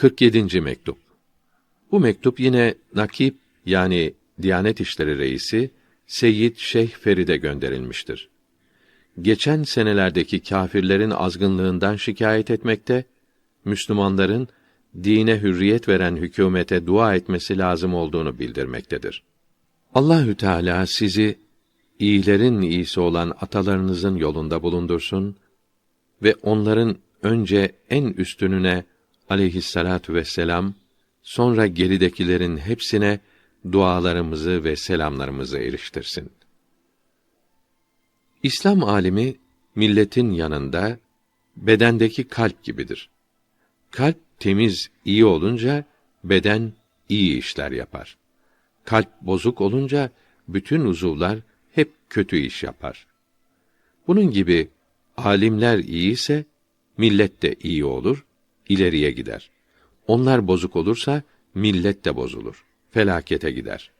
47. mektup. Bu mektup yine Nakip yani Diyanet İşleri Reisi Seyyid Şeyh Feride gönderilmiştir. Geçen senelerdeki kâfirlerin azgınlığından şikayet etmekte, Müslümanların dine hürriyet veren hükümete dua etmesi lazım olduğunu bildirmektedir. Allahü Teala sizi iyilerin iyisi olan atalarınızın yolunda bulundursun ve onların önce en üstününe aleyhissalatu vesselam sonra geridekilerin hepsine dualarımızı ve selamlarımızı eriştirsin. İslam alimi milletin yanında bedendeki kalp gibidir. Kalp temiz, iyi olunca beden iyi işler yapar. Kalp bozuk olunca bütün uzuvlar hep kötü iş yapar. Bunun gibi alimler iyi ise millet de iyi olur, ileriye gider. Onlar bozuk olursa millet de bozulur, felakete gider.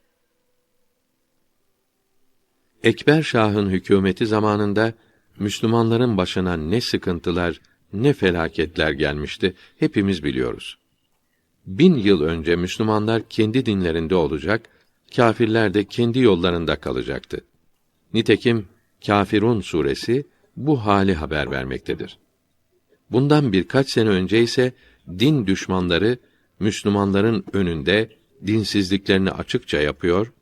Ekber Şah'ın hükümeti zamanında Müslümanların başına ne sıkıntılar, ne felaketler gelmişti hepimiz biliyoruz. Bin yıl önce Müslümanlar kendi dinlerinde olacak, kâfirler de kendi yollarında kalacaktı. Nitekim Kâfirun suresi bu hali haber vermektedir. Bundan birkaç sene önce ise din düşmanları Müslümanların önünde dinsizliklerini açıkça yapıyor,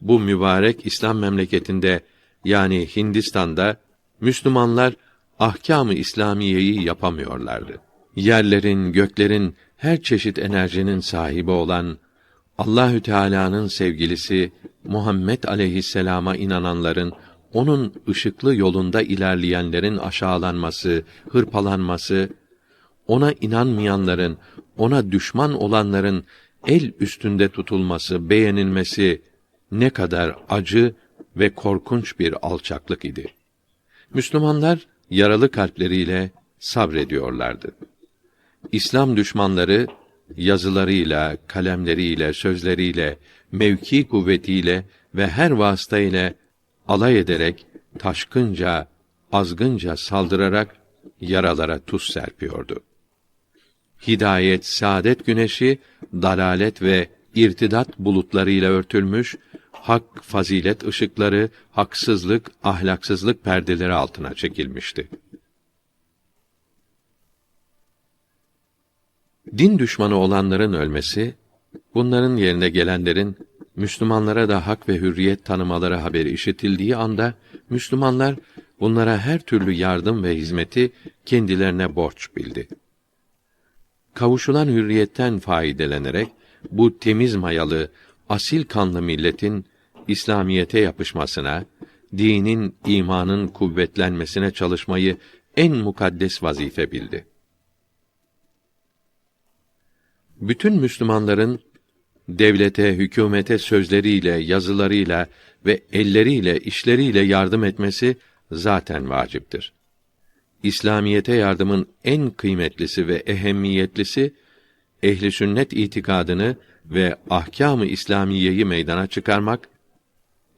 bu mübarek İslam memleketinde yani Hindistan'da Müslümanlar ahkâm-ı İslamiyeyi yapamıyorlardı. Yerlerin, göklerin her çeşit enerjinin sahibi olan Allahü Teala'nın sevgilisi Muhammed aleyhisselama inananların onun ışıklı yolunda ilerleyenlerin aşağılanması, hırpalanması, ona inanmayanların, ona düşman olanların el üstünde tutulması, beğenilmesi ne kadar acı ve korkunç bir alçaklık idi. Müslümanlar yaralı kalpleriyle sabrediyorlardı. İslam düşmanları yazılarıyla, kalemleriyle, sözleriyle, mevki kuvvetiyle ve her vasıta ile alay ederek taşkınca, azgınca saldırarak yaralara tuz serpiyordu. Hidayet, saadet güneşi dalalet ve irtidat bulutlarıyla örtülmüş, hak, fazilet ışıkları, haksızlık, ahlaksızlık perdeleri altına çekilmişti. Din düşmanı olanların ölmesi, bunların yerine gelenlerin Müslümanlara da hak ve hürriyet tanımaları haberi işitildiği anda Müslümanlar bunlara her türlü yardım ve hizmeti kendilerine borç bildi. Kavuşulan hürriyetten faydelenerek bu temiz mayalı, asil kanlı milletin İslamiyete yapışmasına, dinin, imanın kuvvetlenmesine çalışmayı en mukaddes vazife bildi. Bütün Müslümanların devlete, hükümete sözleriyle, yazılarıyla ve elleriyle, işleriyle yardım etmesi zaten vaciptir. İslamiyete yardımın en kıymetlisi ve ehemmiyetlisi ehli sünnet itikadını ve ahkâm-ı İslamiyeyi meydana çıkarmak,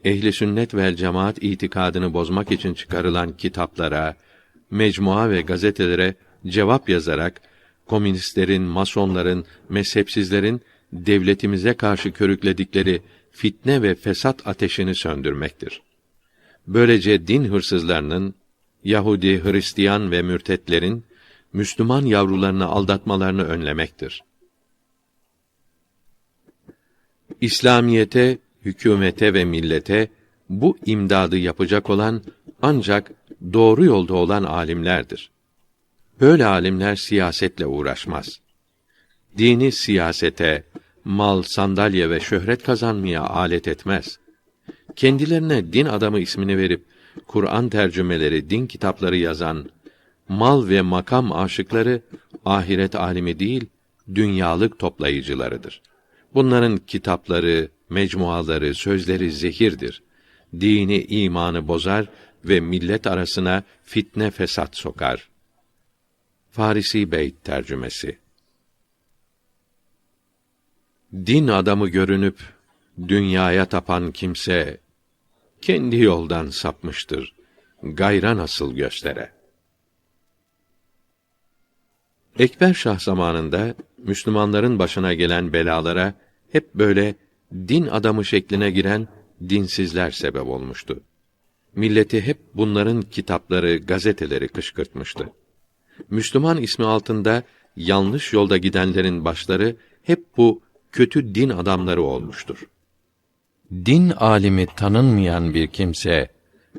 ehli sünnet vel cemaat itikadını bozmak için çıkarılan kitaplara, mecmua ve gazetelere cevap yazarak komünistlerin, masonların, mezhepsizlerin devletimize karşı körükledikleri fitne ve fesat ateşini söndürmektir. Böylece din hırsızlarının, Yahudi, Hristiyan ve mürtetlerin Müslüman yavrularını aldatmalarını önlemektir. İslamiyete, hükümete ve millete bu imdadı yapacak olan ancak doğru yolda olan alimlerdir. Böyle alimler siyasetle uğraşmaz. Dini siyasete, mal, sandalye ve şöhret kazanmaya alet etmez. Kendilerine din adamı ismini verip Kur'an tercümeleri, din kitapları yazan mal ve makam aşıkları ahiret alimi değil, dünyalık toplayıcılarıdır. Bunların kitapları, mecmuaları, sözleri zehirdir. Dini, imanı bozar ve millet arasına fitne fesat sokar. Farisi Beyt tercümesi Din adamı görünüp dünyaya tapan kimse kendi yoldan sapmıştır. Gayra nasıl göstere. Ekber Şah zamanında Müslümanların başına gelen belalara hep böyle din adamı şekline giren dinsizler sebep olmuştu. Milleti hep bunların kitapları, gazeteleri kışkırtmıştı. Müslüman ismi altında yanlış yolda gidenlerin başları hep bu kötü din adamları olmuştur. Din alimi tanınmayan bir kimse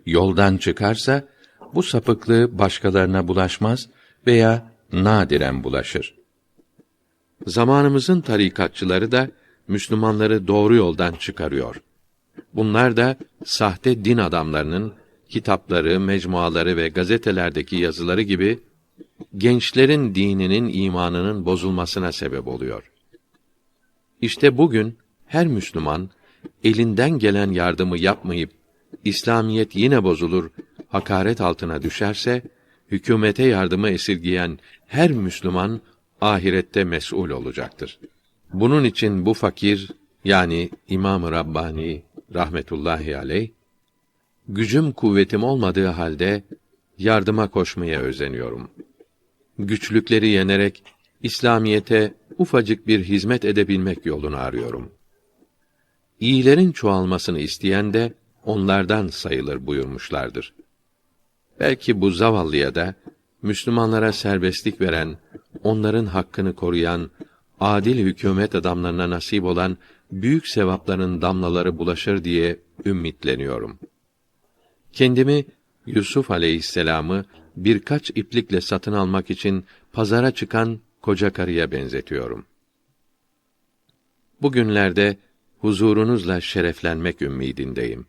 yoldan çıkarsa bu sapıklığı başkalarına bulaşmaz veya nadiren bulaşır. Zamanımızın tarikatçıları da Müslümanları doğru yoldan çıkarıyor. Bunlar da sahte din adamlarının kitapları, mecmuaları ve gazetelerdeki yazıları gibi gençlerin dininin, imanının bozulmasına sebep oluyor. İşte bugün her Müslüman elinden gelen yardımı yapmayıp İslamiyet yine bozulur, hakaret altına düşerse hükümete yardımı esirgiyen her Müslüman ahirette mesul olacaktır. Bunun için bu fakir yani İmam-ı Rabbani rahmetullahi aleyh gücüm kuvvetim olmadığı halde yardıma koşmaya özeniyorum. Güçlükleri yenerek İslamiyete ufacık bir hizmet edebilmek yolunu arıyorum. İyilerin çoğalmasını isteyen de onlardan sayılır buyurmuşlardır. Belki bu zavallıya da Müslümanlara serbestlik veren, onların hakkını koruyan, adil hükümet adamlarına nasip olan büyük sevapların damlaları bulaşır diye ümmitleniyorum. Kendimi Yusuf aleyhisselamı birkaç iplikle satın almak için pazara çıkan koca karıya benzetiyorum. Bugünlerde huzurunuzla şereflenmek ümidindeyim.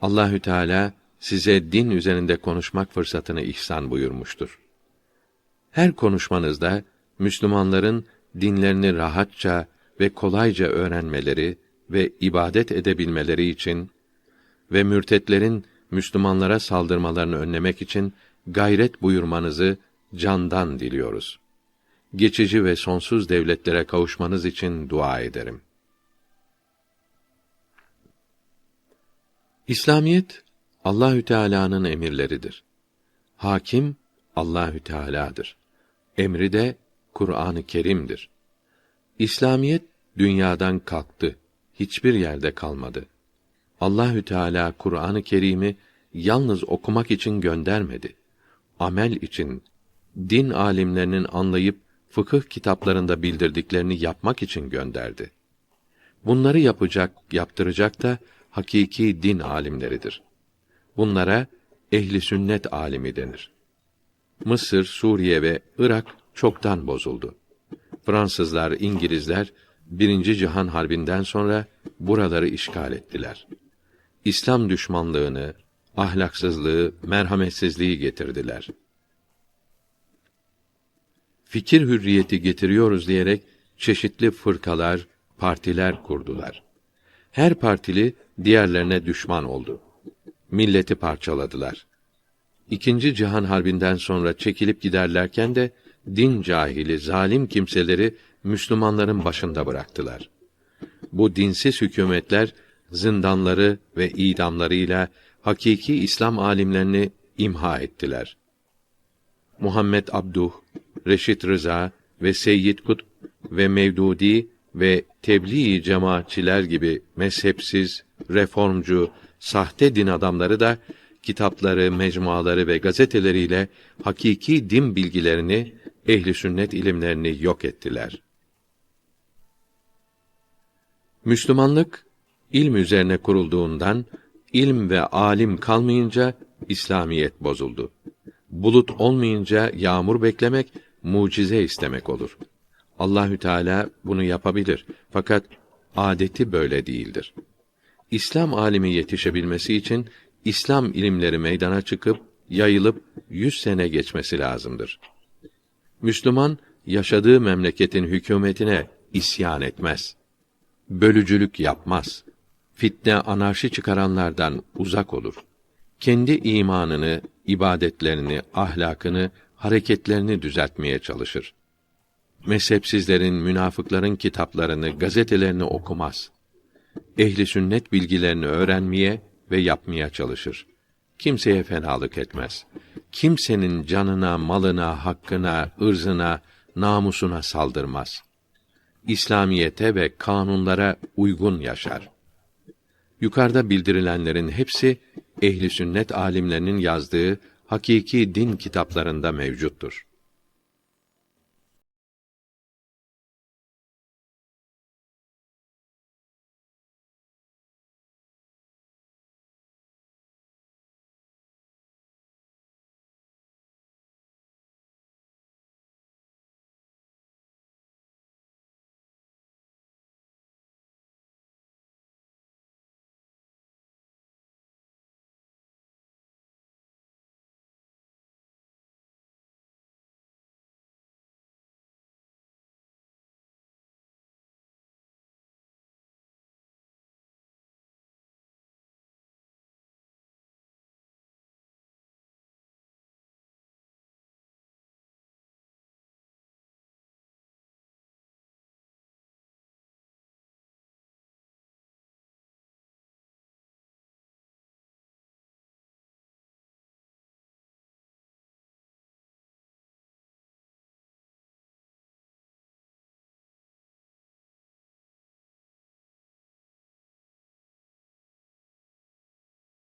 Allahü Teala size din üzerinde konuşmak fırsatını ihsan buyurmuştur. Her konuşmanızda Müslümanların dinlerini rahatça ve kolayca öğrenmeleri ve ibadet edebilmeleri için ve mürtetlerin Müslümanlara saldırmalarını önlemek için gayret buyurmanızı candan diliyoruz. Geçici ve sonsuz devletlere kavuşmanız için dua ederim. İslamiyet Allahü Teala'nın emirleridir. Hakim Allahü Teala'dır. Emri de Kur'an-ı Kerim'dir. İslamiyet dünyadan kalktı. Hiçbir yerde kalmadı. Allahü Teala Kur'an-ı Kerim'i yalnız okumak için göndermedi. Amel için, din alimlerinin anlayıp fıkıh kitaplarında bildirdiklerini yapmak için gönderdi. Bunları yapacak, yaptıracak da hakiki din alimleridir. Bunlara ehli sünnet alimi denir. Mısır, Suriye ve Irak çoktan bozuldu. Fransızlar, İngilizler birinci Cihan Harbi'nden sonra buraları işgal ettiler. İslam düşmanlığını, ahlaksızlığı, merhametsizliği getirdiler. Fikir hürriyeti getiriyoruz diyerek çeşitli fırkalar, partiler kurdular. Her partili diğerlerine düşman oldu. Milleti parçaladılar. İkinci Cihan Harbi'nden sonra çekilip giderlerken de din cahili, zalim kimseleri Müslümanların başında bıraktılar. Bu dinsiz hükümetler zindanları ve idamlarıyla hakiki İslam alimlerini imha ettiler. Muhammed Abduh, Reşit Rıza ve Seyyid Kutb ve Mevdudi ve tebliğ cemaatçiler gibi mezhepsiz, reformcu, sahte din adamları da kitapları, mecmuaları ve gazeteleriyle hakiki din bilgilerini, ehli sünnet ilimlerini yok ettiler. Müslümanlık ilm üzerine kurulduğundan ilm ve alim kalmayınca İslamiyet bozuldu. Bulut olmayınca yağmur beklemek mucize istemek olur. Allahü Teala bunu yapabilir fakat adeti böyle değildir. İslam alimi yetişebilmesi için İslam ilimleri meydana çıkıp yayılıp yüz sene geçmesi lazımdır. Müslüman yaşadığı memleketin hükümetine isyan etmez. Bölücülük yapmaz. Fitne anarşi çıkaranlardan uzak olur. Kendi imanını, ibadetlerini, ahlakını, hareketlerini düzeltmeye çalışır. Mezhepsizlerin, münafıkların kitaplarını, gazetelerini okumaz. Ehli sünnet bilgilerini öğrenmeye ve yapmaya çalışır. Kimseye fenalık etmez. Kimsenin canına, malına, hakkına, ırzına, namusuna saldırmaz. İslamiyete ve kanunlara uygun yaşar. Yukarıda bildirilenlerin hepsi ehli sünnet alimlerinin yazdığı hakiki din kitaplarında mevcuttur.